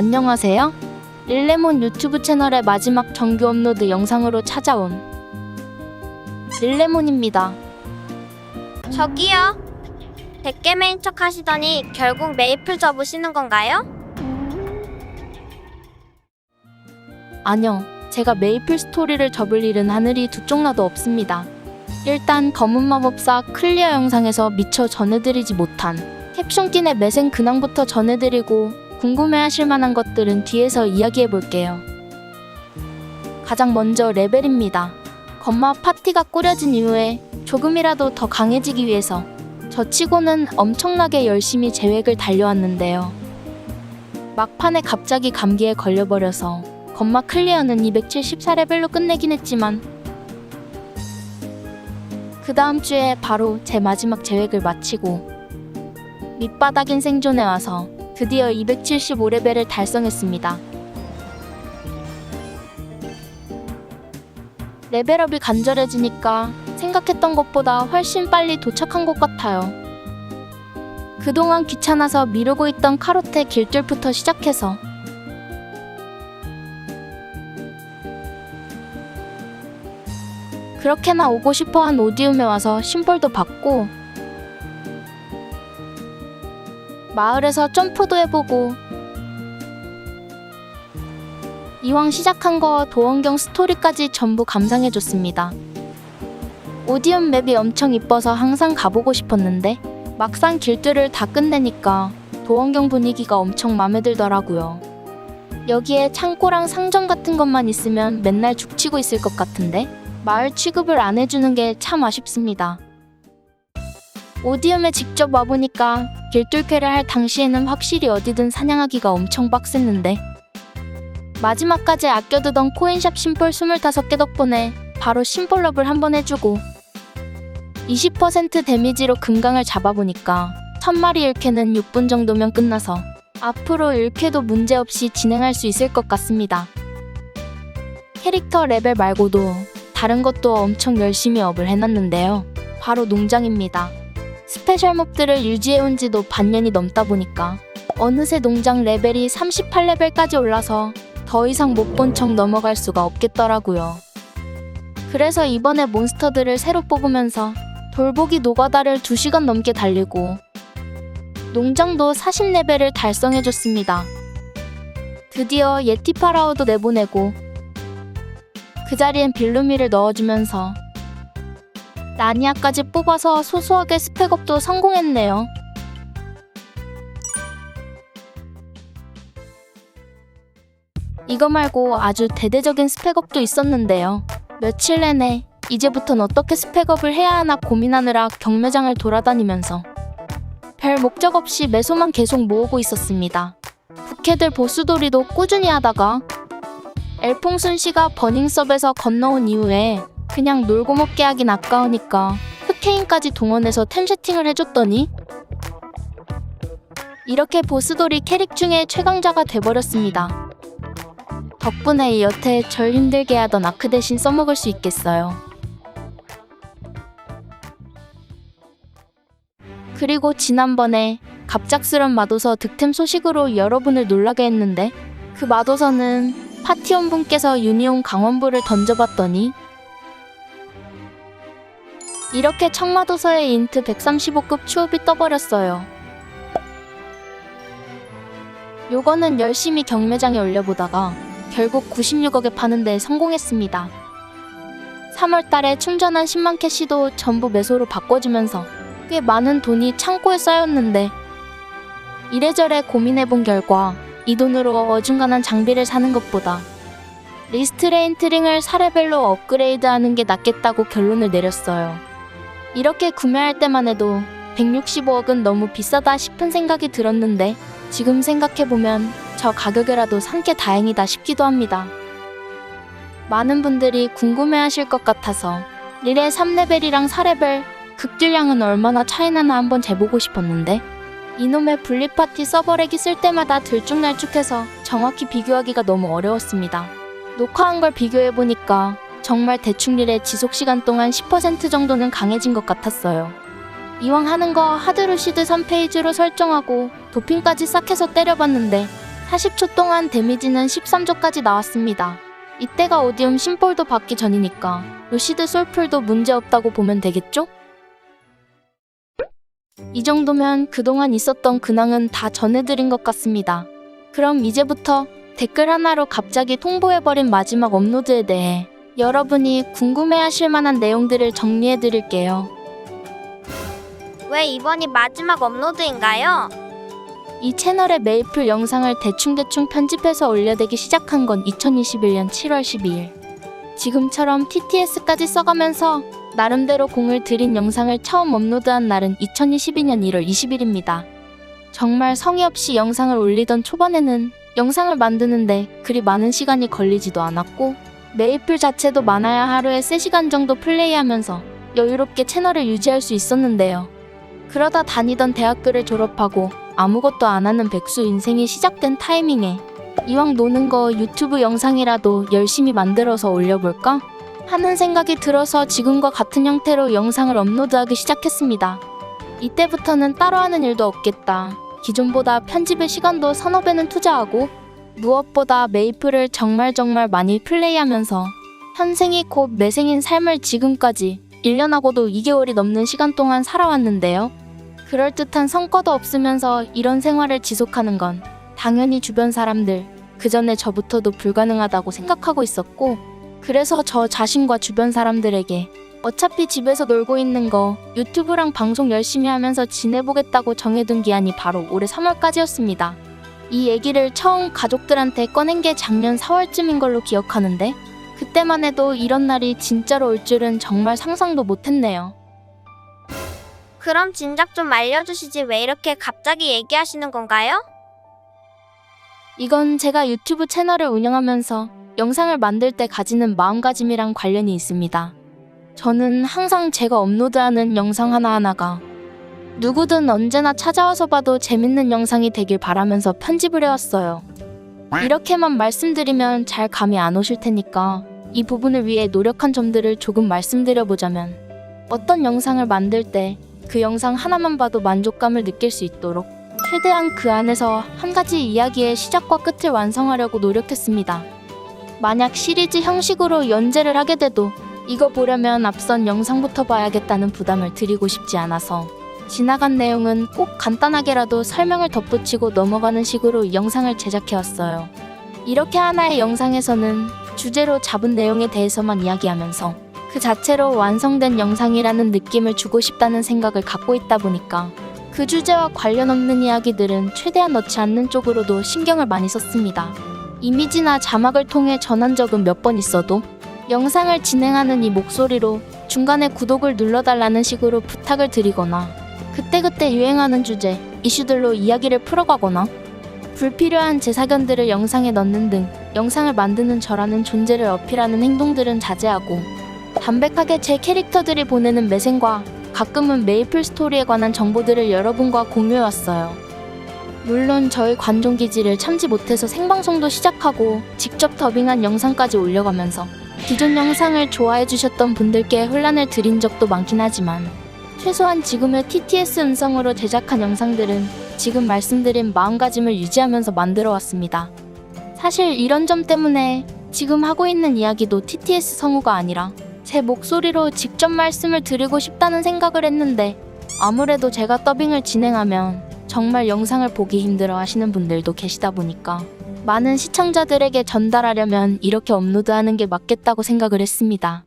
안녕하세요. 릴레몬 유튜브 채널의 마지막 정규 업로드 영상으로 찾아온 릴레몬입니다. 저기요. 100개 메인 척 하시더니 결국 메이플 접으시는 건가요? 아니요. 제가 메이플 스토리를 접을 일은 하늘이 두 쪽 나도 없습니다. 일단 검은 마법사 클리어 영상에서 미처 전해드리지 못한 캡숑kin의 매생 근황부터 전해드리고 궁금해하실 만한 것들은 뒤에서 이야기해 볼게요. 가장 먼저 레벨입니다. 건마 파티가 꾸려진 이후에 조금이라도 더 강해지기 위해서 저 치고는 엄청나게 열심히 계획을 달려왔는데요. 막판에 갑자기 감기에 걸려버려서 건마 클리어는 274레벨로 끝내긴 했지만 그 다음 주에 바로 제 마지막 계획을 마치고 밑바닥인 생존에 와서 드디어 275레벨을 달성했습니다. 레벨업이 간절해지니까 생각했던 것보다 훨씬 빨리 도착한 것 같아요. 그동안 귀찮아서 미루고 있던 카로테 길들부터 시작해서 그렇게나 오고 싶어 한 오디움에 와서 심볼도 받고 마을에서 점프도 해보고 이왕 시작한 거 도원경 스토리까지 전부 감상해줬습니다. 오디움 맵이 엄청 이뻐서 항상 가보고 싶었는데 막상 길들을 다 끝내니까 도원경 분위기가 엄청 마음에 들더라고요. 여기에 창고랑 상점 같은 것만 있으면 맨날 죽치고 있을 것 같은데 마을 취급을 안 해주는 게 참 아쉽습니다. 오디움에 직접 와보니까 길뚫캐를 할 당시에는 확실히 어디든 사냥하기가 엄청 빡셌는데 마지막까지 아껴두던 코인샵 심볼 25개 덕분에 바로 심볼럽을 한 번 해주고 20% 데미지로 금강을 잡아보니까 1000마리 1쾌는 6분 정도면 끝나서 앞으로 1쾌도 문제없이 진행할 수 있을 것 같습니다. 캐릭터 레벨 말고도 다른 것도 엄청 열심히 업을 해놨는데요. 바로 농장입니다. 스페셜 몹들을 유지해온 지도 반년이 넘다 보니까 어느새 농장 레벨이 38레벨까지 올라서 더 이상 못 본 척 넘어갈 수가 없겠더라고요. 그래서 이번에 몬스터들을 새로 뽑으면서 돌보기 노가다를 2시간 넘게 달리고 농장도 40레벨을 달성해줬습니다. 드디어 예티 파라오도 내보내고 그 자리엔 빌루미를 넣어주면서 라니아까지 뽑아서 소소하게 스펙업도 성공했네요. 이거 말고 아주 대대적인 스펙업도 있었는데요. 며칠 내내 이제부턴 어떻게 스펙업을 해야 하나 고민하느라 경매장을 돌아다니면서 별 목적 없이 매소만 계속 모으고 있었습니다. 부캐들 보스돌이도 꾸준히 하다가 엘퐁순 씨가 버닝섭에서 건너온 이후에 그냥 놀고 먹게 하긴 아까우니까 흑케인까지 동원해서 템 세팅을 해줬더니 이렇게 보스돌이 캐릭 중에 최강자가 돼버렸습니다. 덕분에 여태 절 힘들게 하던 아크 대신 써먹을 수 있겠어요. 그리고 지난번에 갑작스런 마도서 득템 소식으로 여러분을 놀라게 했는데 그 마도서는 파티원 분께서 유니온 강원부를 던져봤더니 이렇게 청마도서의 인트 135급 추업이 떠버렸어요. 요거는 열심히 경매장에 올려보다가 결국 96억에 파는 데 성공했습니다. 3월달에 충전한 10만 캐시도 전부 매소로 바꿔주면서 꽤 많은 돈이 창고에 쌓였는데 이래저래 고민해본 결과 이 돈으로 어중간한 장비를 사는 것보다 리스트레인 트링을 4레벨로 업그레이드하는 게 낫겠다고 결론을 내렸어요. 이렇게 구매할 때만 해도 165억은 너무 비싸다 싶은 생각이 들었는데 지금 생각해보면 저 가격이라도 산 게 다행이다 싶기도 합니다. 많은 분들이 궁금해하실 것 같아서 릴의 3레벨이랑 4레벨 극딜량은 얼마나 차이나나 한번 재보고 싶었는데 이놈의 분리파티 서버렉이 쓸 때마다 들쭉날쭉해서 정확히 비교하기가 너무 어려웠습니다. 녹화한 걸 비교해보니까 정말 대충 릴의 지속시간 동안 10% 정도는 강해진 것 같았어요. 이왕 하는 거 하드루시드 3페이지로 설정하고 도핑까지 싹 해서 때려봤는데 40초 동안 데미지는 13조까지 나왔습니다. 이때가 오디움 심볼도 받기 전이니까 루시드 솔풀도 문제없다고 보면 되겠죠? 이 정도면 그동안 있었던 근황은 다 전해드린 것 같습니다. 그럼 이제부터 댓글 하나로 갑자기 통보해버린 마지막 업로드에 대해 여러분이 궁금해하실 만한 내용들을 정리해 드릴게요. 왜 이번이 마지막 업로드인가요? 이 채널에 메이플 영상을 대충대충 편집해서 올려대기 시작한 건 2021년 7월 12일. 지금처럼 TTS까지 써가면서 나름대로 공을 들인 영상을 처음 업로드한 날은 2022년 1월 20일입니다. 정말 성의 없이 영상을 올리던 초반에는 영상을 만드는데 그리 많은 시간이 걸리지도 않았고 메이플 자체도 많아야 하루에 3시간 정도 플레이하면서 여유롭게 채널을 유지할 수 있었는데요. 그러다 다니던 대학교를 졸업하고 아무것도 안 하는 백수 인생이 시작된 타이밍에 이왕 노는 거 유튜브 영상이라도 열심히 만들어서 올려볼까? 하는 생각이 들어서 지금과 같은 형태로 영상을 업로드하기 시작했습니다. 이때부터는 따로 하는 일도 없겠다. 기존보다 편집의 시간도 배는 투자하고 무엇보다 메이플을 정말 정말 많이 플레이하면서 현생이 곧 매생인 삶을 지금까지 1년하고도 2개월이 넘는 시간 동안 살아왔는데요. 그럴듯한 성과도 없으면서 이런 생활을 지속하는 건 당연히 주변 사람들, 그 전에 저부터도 불가능하다고 생각하고 있었고, 그래서 저 자신과 주변 사람들에게 어차피 집에서 놀고 있는 거 유튜브랑 방송 열심히 하면서 지내보겠다고 정해둔 기한이 바로 올해 3월까지였습니다. 이 얘기를 처음 가족들한테 꺼낸 게 작년 4월쯤인 걸로 기억하는데, 그때만 해도 이런 날이 진짜로 올 줄은 정말 상상도 못했네요. 그럼 진작 좀 알려주시지 왜 이렇게 갑자기 얘기하시는 건가요? 이건 제가 유튜브 채널을 운영하면서 영상을 만들 때 가지는 마음가짐이랑 관련이 있습니다. 저는 항상 제가 업로드하는 영상 하나하나가 누구든 언제나 찾아와서 봐도 재밌는 영상이 되길 바라면서 편집을 해왔어요. 이렇게만 말씀드리면 잘 감이 안 오실 테니까 이 부분을 위해 노력한 점들을 조금 말씀드려보자면 어떤 영상을 만들 때 그 영상 하나만 봐도 만족감을 느낄 수 있도록 최대한 그 안에서 한 가지 이야기의 시작과 끝을 완성하려고 노력했습니다. 만약 시리즈 형식으로 연재를 하게 돼도 이거 보려면 앞선 영상부터 봐야겠다는 부담을 드리고 싶지 않아서 지나간 내용은 꼭 간단하게라도 설명을 덧붙이고 넘어가는 식으로 영상을 제작해왔어요. 이렇게 하나의 영상에서는 주제로 잡은 내용에 대해서만 이야기하면서 그 자체로 완성된 영상이라는 느낌을 주고 싶다는 생각을 갖고 있다 보니까 그 주제와 관련 없는 이야기들은 최대한 넣지 않는 쪽으로도 신경을 많이 썼습니다. 이미지나 자막을 통해 전한 적은 몇 번 있어도 영상을 진행하는 이 목소리로 중간에 구독을 눌러달라는 식으로 부탁을 드리거나 그때그때 유행하는 주제, 이슈들로 이야기를 풀어가거나 불필요한 제 사견들을 영상에 넣는 등 영상을 만드는 저라는 존재를 어필하는 행동들은 자제하고 담백하게 제 캐릭터들이 보내는 매생과 가끔은 메이플 스토리에 관한 정보들을 여러분과 공유해왔어요. 물론 저희 관종 기지를 참지 못해서 생방송도 시작하고 직접 더빙한 영상까지 올려가면서 기존 영상을 좋아해 주셨던 분들께 혼란을 드린 적도 많긴 하지만 최소한 지금의 TTS 음성으로 제작한 영상들은 지금 말씀드린 마음가짐을 유지하면서 만들어 왔습니다. 사실 이런 점 때문에 지금 하고 있는 이야기도 TTS 성우가 아니라 제 목소리로 직접 말씀을 드리고 싶다는 생각을 했는데 아무래도 제가 더빙을 진행하면 정말 영상을 보기 힘들어 하시는 분들도 계시다 보니까 많은 시청자들에게 전달하려면 이렇게 업로드하는 게 맞겠다고 생각을 했습니다.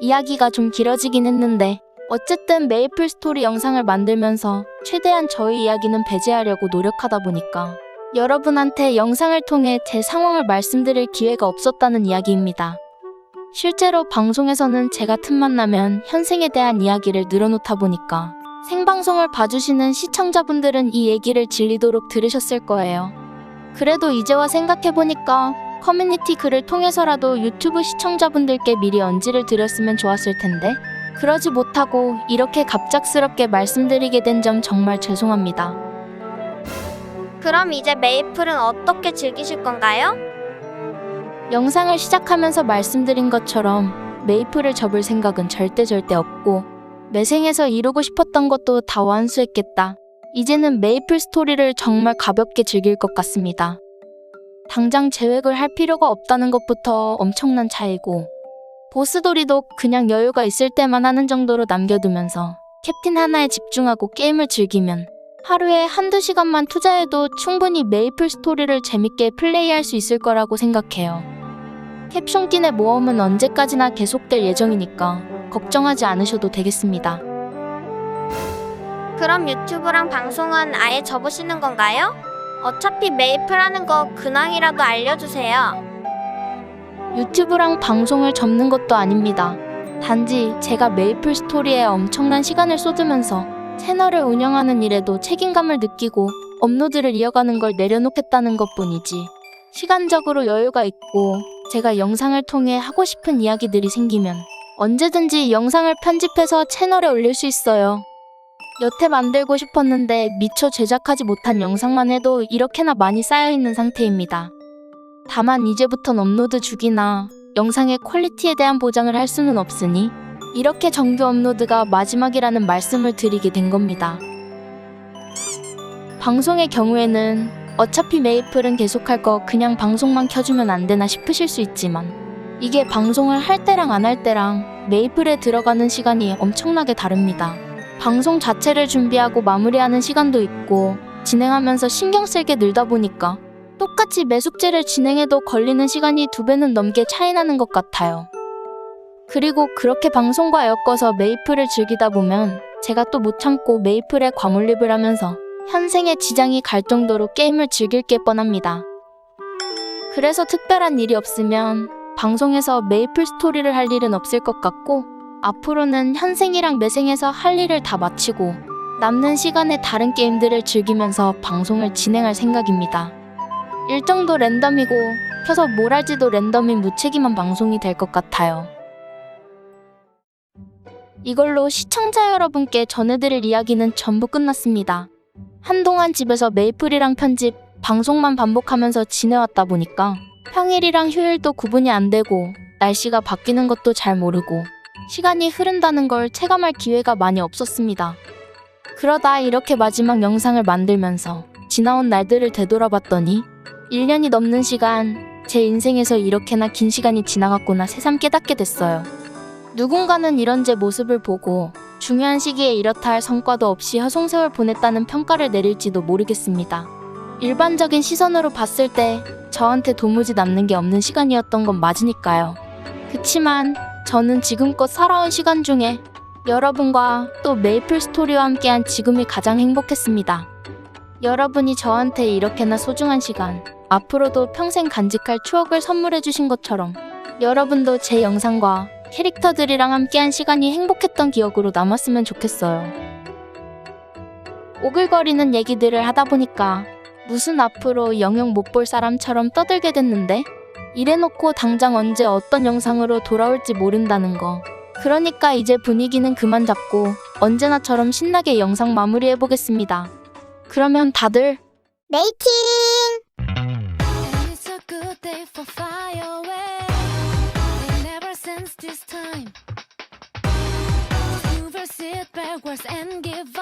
이야기가 좀 길어지긴 했는데 어쨌든 메이플 스토리 영상을 만들면서 최대한 저희 이야기는 배제하려고 노력하다 보니까 여러분한테 영상을 통해 제 상황을 말씀드릴 기회가 없었다는 이야기입니다. 실제로 방송에서는 제가 틈만 나면 현생에 대한 이야기를 늘어놓다 보니까 생방송을 봐주시는 시청자분들은 이 얘기를 질리도록 들으셨을 거예요. 그래도 이제와 생각해보니까 커뮤니티 글을 통해서라도 유튜브 시청자분들께 미리 언지를 드렸으면 좋았을 텐데 그러지 못하고 이렇게 갑작스럽게 말씀드리게 된 점 정말 죄송합니다. 그럼 이제 메이플은 어떻게 즐기실 건가요? 영상을 시작하면서 말씀드린 것처럼 메이플을 접을 생각은 절대 절대 없고 매생에서 이루고 싶었던 것도 다 완수했겠다. 이제는 메이플 스토리를 정말 가볍게 즐길 것 같습니다. 당장 계획을 할 필요가 없다는 것부터 엄청난 차이고 보스돌이도 그냥 여유가 있을 때만 하는 정도로 남겨두면서 캡틴 하나에 집중하고 게임을 즐기면 하루에 한두 시간만 투자해도 충분히 메이플 스토리를 재밌게 플레이할 수 있을 거라고 생각해요. 캡숑틴의 모험은 언제까지나 계속될 예정이니까 걱정하지 않으셔도 되겠습니다. 그럼 유튜브랑 방송은 아예 접으시는 건가요? 어차피 메이플 하는 거 근황이라도 알려주세요. 유튜브랑 방송을 접는 것도 아닙니다. 단지 제가 메이플 스토리에 엄청난 시간을 쏟으면서 채널을 운영하는 일에도 책임감을 느끼고 업로드를 이어가는 걸 내려놓겠다는 것 뿐이지. 시간적으로 여유가 있고 제가 영상을 통해 하고 싶은 이야기들이 생기면 언제든지 영상을 편집해서 채널에 올릴 수 있어요. 여태 만들고 싶었는데 미처 제작하지 못한 영상만 해도 이렇게나 많이 쌓여있는 상태입니다. 다만 이제부턴 업로드 주기나 영상의 퀄리티에 대한 보장을 할 수는 없으니 이렇게 정규 업로드가 마지막이라는 말씀을 드리게 된 겁니다. 방송의 경우에는 어차피 메이플은 계속할 거 그냥 방송만 켜주면 안 되나 싶으실 수 있지만 이게 방송을 할 때랑 안 할 때랑 메이플에 들어가는 시간이 엄청나게 다릅니다. 방송 자체를 준비하고 마무리하는 시간도 있고 진행하면서 신경 쓸게 늘다 보니까 똑같이 매숙제를 진행해도 걸리는 시간이 두 배는 넘게 차이 나는 것 같아요. 그리고 그렇게 방송과 엮어서 메이플을 즐기다 보면 제가 또 못 참고 메이플에 과몰입을 하면서 현생에 지장이 갈 정도로 게임을 즐길 게 뻔합니다. 그래서 특별한 일이 없으면 방송에서 메이플 스토리를 할 일은 없을 것 같고 앞으로는 현생이랑 매생에서 할 일을 다 마치고 남는 시간에 다른 게임들을 즐기면서 방송을 진행할 생각입니다. 일정도 랜덤이고 켜서 뭘 할지도 랜덤인 무책임한 방송이 될 것 같아요. 이걸로 시청자 여러분께 전해드릴 이야기는 전부 끝났습니다. 한동안 집에서 메이플이랑 편집, 방송만 반복하면서 지내왔다 보니까 평일이랑 휴일도 구분이 안 되고 날씨가 바뀌는 것도 잘 모르고 시간이 흐른다는 걸 체감할 기회가 많이 없었습니다. 그러다 이렇게 마지막 영상을 만들면서 지나온 날들을 되돌아봤더니 1년이 넘는 시간, 제 인생에서 이렇게나 긴 시간이 지나갔구나 새삼 깨닫게 됐어요. 누군가는 이런 제 모습을 보고 중요한 시기에 이렇다 할 성과도 없이 허송세월 보냈다는 평가를 내릴지도 모르겠습니다. 일반적인 시선으로 봤을 때 저한테 도무지 남는 게 없는 시간이었던 건 맞으니까요. 그치만 저는 지금껏 살아온 시간 중에 여러분과 또 메이플 스토리와 함께한 지금이 가장 행복했습니다. 여러분이 저한테 이렇게나 소중한 시간, 앞으로도 평생 간직할 추억을 선물해 주신 것처럼 여러분도 제 영상과 캐릭터들이랑 함께한 시간이 행복했던 기억으로 남았으면 좋겠어요. 오글거리는 얘기들을 하다 보니까 무슨 앞으로 영영 못 볼 사람처럼 떠들게 됐는데 이래놓고 당장 언제 어떤 영상으로 돌아올지 모른다는 거. 그러니까 이제 분위기는 그만 잡고 언제나처럼 신나게 영상 마무리해 보겠습니다. 그러면 다들 메이팅! It's a good day for fireworks. They never since this time. Move your seat backwards and give